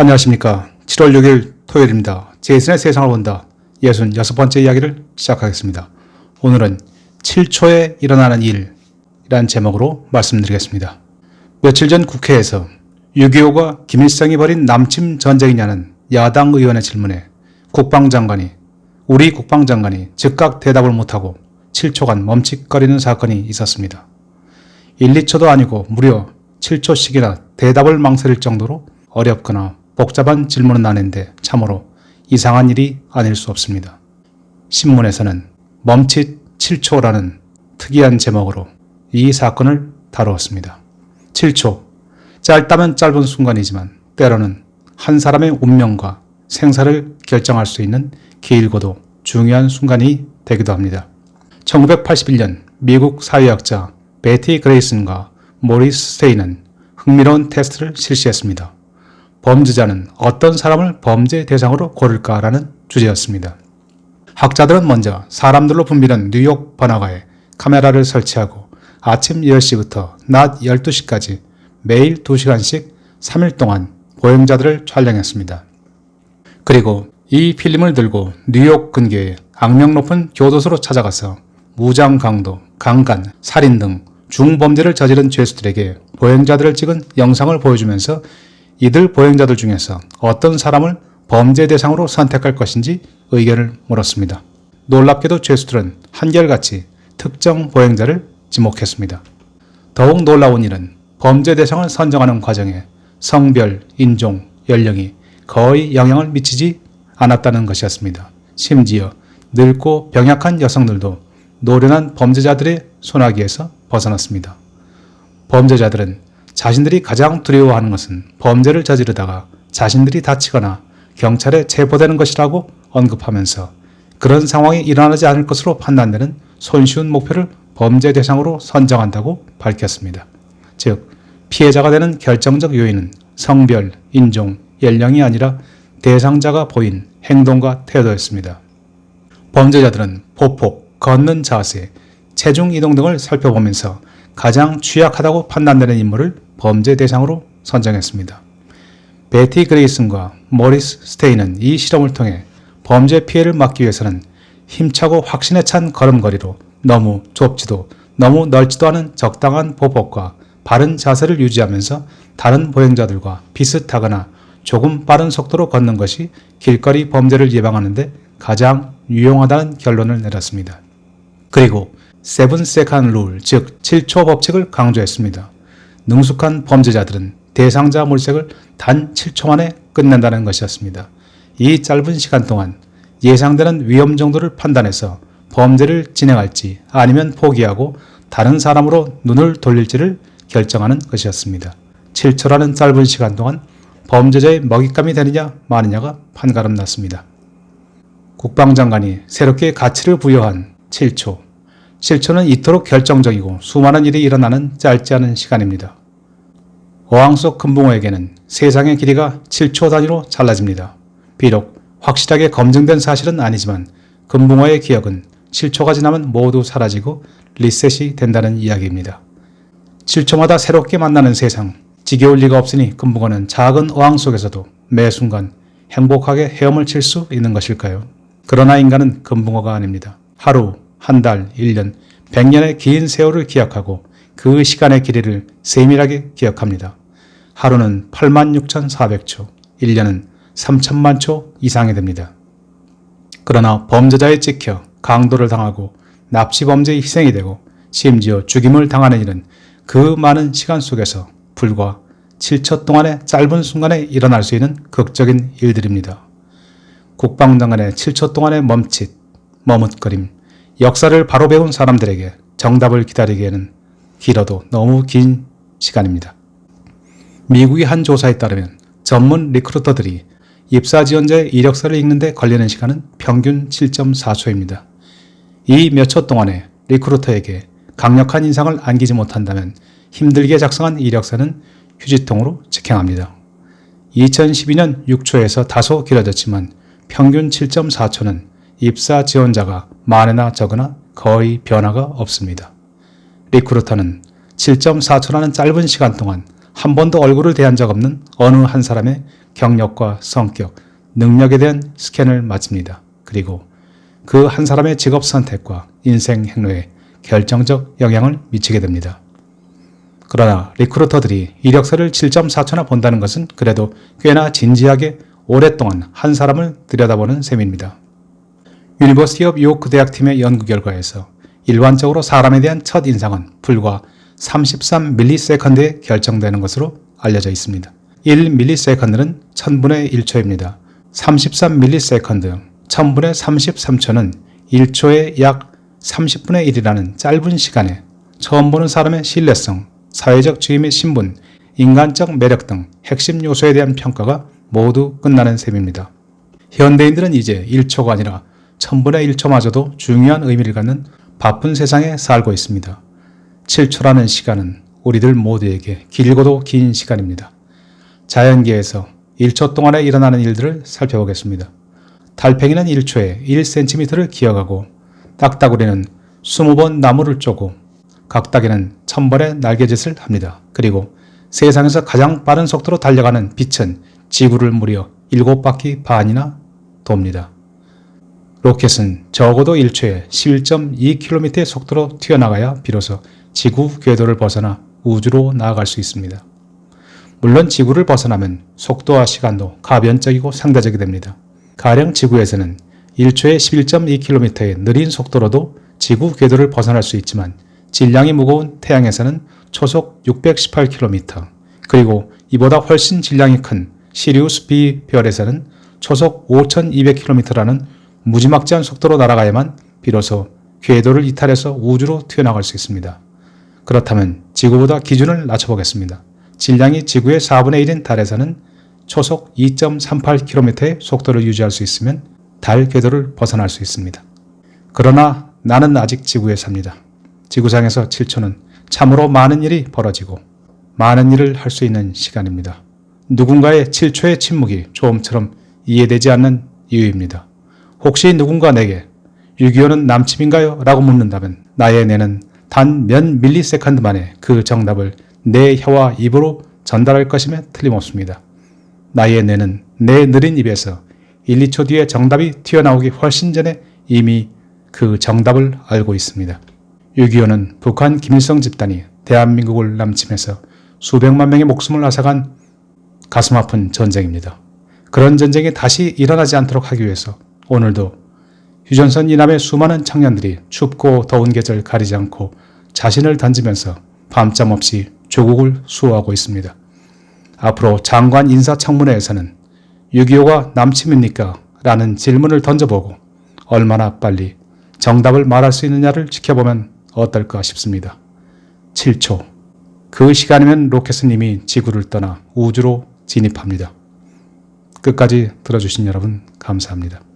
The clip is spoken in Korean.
안녕하십니까. 7월 6일 토요일입니다. 제이슨의 세상을 본다. 66번째 이야기를 시작하겠습니다. 오늘은 7초에 일어나는 일이란 제목으로 말씀드리겠습니다. 며칠 전 국회에서 6.25가 김일성이 벌인 남침 전쟁이냐는 야당 의원의 질문에 국방장관이 우리 국방장관이 즉각 대답을 못하고 7초간 멈칫거리는 사건이 있었습니다. 1, 2초도 아니고 무려 7초씩이나 대답을 망설일 정도로 어렵거나 복잡한 질문은 아닌데 참으로 이상한 일이 아닐 수 없습니다. 신문에서는 멈칫 7초라는 특이한 제목으로 이 사건을 다루었습니다. 7초. 짧다면 짧은 순간이지만 때로는 한 사람의 운명과 생사를 결정할 수 있는 길고도 중요한 순간이 되기도 합니다. 1981년 미국 사회학자 베티 그레이슨과 모리스 스테이는 흥미로운 테스트를 실시했습니다. 범죄자는 어떤 사람을 범죄 대상으로 고를까라는 주제였습니다. 학자들은 먼저 사람들로 붐비는 뉴욕 번화가에 카메라를 설치하고 아침 10시부터 낮 12시까지 매일 2시간씩 3일 동안 보행자들을 촬영했습니다. 그리고 이 필름을 들고 뉴욕 근교의 악명 높은 교도소로 찾아가서 무장 강도, 강간, 살인 등 중범죄를 저지른 죄수들에게 보행자들을 찍은 영상을 보여주면서 이들 보행자들 중에서 어떤 사람을 범죄 대상으로 선택할 것인지 의견을 물었습니다. 놀랍게도 죄수들은 한결같이 특정 보행자를 지목했습니다. 더욱 놀라운 일은 범죄 대상을 선정하는 과정에 성별, 인종, 연령이 거의 영향을 미치지 않았다는 것이었습니다. 심지어 늙고 병약한 여성들도 노련한 범죄자들의 소나기에서 벗어났습니다. 범죄자들은 자신들이 가장 두려워하는 것은 범죄를 저지르다가 자신들이 다치거나 경찰에 체포되는 것이라고 언급하면서 그런 상황이 일어나지 않을 것으로 판단되는 손쉬운 목표를 범죄 대상으로 선정한다고 밝혔습니다. 즉, 피해자가 되는 결정적 요인은 성별, 인종, 연령이 아니라 대상자가 보인 행동과 태도였습니다. 범죄자들은 보폭, 걷는 자세, 체중 이동 등을 살펴보면서 가장 취약하다고 판단되는 인물을 범죄 대상으로 선정했습니다. 베티 그레이슨과 모리스 스테이는 이 실험을 통해 범죄 피해를 막기 위해서는 힘차고 확신에 찬 걸음걸이로 너무 좁지도 너무 넓지도 않은 적당한 보폭과 바른 자세를 유지하면서 다른 보행자들과 비슷하거나 조금 빠른 속도로 걷는 것이 길거리 범죄를 예방하는데 가장 유용하다는 결론을 내렸습니다. 그리고 세븐 세컨 룰, 즉 7초 법칙을 강조했습니다. 능숙한 범죄자들은 대상자 물색을 단 7초 만에 끝낸다는 것이었습니다. 이 짧은 시간 동안 예상되는 위험 정도를 판단해서 범죄를 진행할지 아니면 포기하고 다른 사람으로 눈을 돌릴지를 결정하는 것이었습니다. 7초라는 짧은 시간 동안 범죄자의 먹잇감이 되느냐 마느냐가 판가름 났습니다. 국방장관이 새롭게 가치를 부여한 7초. 7초는 이토록 결정적이고 수많은 일이 일어나는 짧지 않은 시간입니다. 어항 속 금붕어에게는 세상의 길이가 7초 단위로 잘라집니다. 비록 확실하게 검증된 사실은 아니지만 금붕어의 기억은 7초가 지나면 모두 사라지고 리셋이 된다는 이야기입니다. 7초마다 새롭게 만나는 세상, 지겨울 리가 없으니 금붕어는 작은 어항 속에서도 매 순간 행복하게 헤엄을 칠 수 있는 것일까요? 그러나 인간은 금붕어가 아닙니다. 하루, 한 달, 1년, 100년의 긴 세월을 기억하고 그 시간의 길이를 세밀하게 기억합니다. 하루는 86,400초, 1년은 3천만 초 이상이 됩니다. 그러나 범죄자에 찍혀 강도를 당하고 납치범죄의 희생이 되고 심지어 죽임을 당하는 일은 그 많은 시간 속에서 불과 7초 동안의 짧은 순간에 일어날 수 있는 극적인 일들입니다. 국방장관의 7초 동안의 멈칫, 머뭇거림, 역사를 바로 배운 사람들에게 정답을 기다리기에는 길어도 너무 긴 시간입니다. 미국의 한 조사에 따르면 전문 리크루터들이 입사 지원자의 이력서를 읽는데 걸리는 시간은 평균 7.4초입니다. 이 몇 초 동안에 리크루터에게 강력한 인상을 안기지 못한다면 힘들게 작성한 이력서는 휴지통으로 직행합니다. 2012년 6초에서 다소 길어졌지만 평균 7.4초는 입사 지원자가 많으나 적으나 거의 변화가 없습니다. 리크루터는 7.4초라는 짧은 시간 동안 한 번도 얼굴을 대한 적 없는 어느 한 사람의 경력과 성격, 능력에 대한 스캔을 마칩니다. 그리고 그 한 사람의 직업 선택과 인생 행로에 결정적 영향을 미치게 됩니다. 그러나 리크루터들이 이력서를 7.4초나 본다는 것은 그래도 꽤나 진지하게 오랫동안 한 사람을 들여다보는 셈입니다. 유니버시티 업 요크 대학팀의 연구 결과에서 일반적으로 사람에 대한 첫 인상은 불과 33ms에 결정되는 것으로 알려져 있습니다. 1ms는 1000분의 1초입니다. 33ms, 1000분의 33초는 1초의 약 30분의 1이라는 짧은 시간에 처음 보는 사람의 신뢰성, 사회적 지위 및 신분, 인간적 매력 등 핵심 요소에 대한 평가가 모두 끝나는 셈입니다. 현대인들은 이제 1초가 아니라 1000분의 1초마저도 중요한 의미를 갖는 바쁜 세상에 살고 있습니다. 7초라는 시간은 우리들 모두에게 길고도 긴 시간입니다. 자연계에서 1초 동안에 일어나는 일들을 살펴보겠습니다. 달팽이는 1초에 1cm를 기어가고 딱따구리는 20번 나무를 쪼고 각닭이는 1000번의 날개짓을 합니다. 그리고 세상에서 가장 빠른 속도로 달려가는 빛은 지구를 무려 7바퀴 반이나 돕니다. 로켓은 적어도 1초에 11.2km의 속도로 튀어나가야 비로소 지구 궤도를 벗어나 우주로 나아갈 수 있습니다. 물론 지구를 벗어나면 속도와 시간도 가변적이고 상대적이 됩니다. 가령 지구에서는 1초에 11.2km의 느린 속도로도 지구 궤도를 벗어날 수 있지만 질량이 무거운 태양에서는 초속 618km, 그리고 이보다 훨씬 질량이 큰 시리우스 B 별에서는 초속 5200km라는 무지막지한 속도로 날아가야만 비로소 궤도를 이탈해서 우주로 튀어나갈 수 있습니다. 그렇다면 지구보다 기준을 낮춰보겠습니다. 질량이 지구의 4분의 1인 달에서는 초속 2.38km의 속도를 유지할 수 있으면 달 궤도를 벗어날 수 있습니다. 그러나 나는 아직 지구에 삽니다. 지구상에서 7초는 참으로 많은 일이 벌어지고 많은 일을 할 수 있는 시간입니다. 누군가의 7초의 침묵이 조음처럼 이해되지 않는 이유입니다. 혹시 누군가 내게 6.25는 남침인가요? 라고 묻는다면 나의 뇌는 단 몇 밀리세컨드 만에 그 정답을 내 혀와 입으로 전달할 것임에 틀림없습니다. 나의 뇌는 내 느린 입에서 1, 2초 뒤에 정답이 튀어나오기 훨씬 전에 이미 그 정답을 알고 있습니다. 6.25는 북한 김일성 집단이 대한민국을 남침해서 수백만 명의 목숨을 앗아간 가슴 아픈 전쟁입니다. 그런 전쟁이 다시 일어나지 않도록 하기 위해서 오늘도 휴전선 이남의 수많은 청년들이 춥고 더운 계절 가리지 않고 자신을 던지면서 밤잠 없이 조국을 수호하고 있습니다. 앞으로 장관 인사청문회에서는 6.25가 남침입니까? 라는 질문을 던져보고 얼마나 빨리 정답을 말할 수 있느냐를 지켜보면 어떨까 싶습니다. 7초. 그 시간이면 로켓은 이미 지구를 떠나 우주로 진입합니다. 끝까지 들어주신 여러분 감사합니다.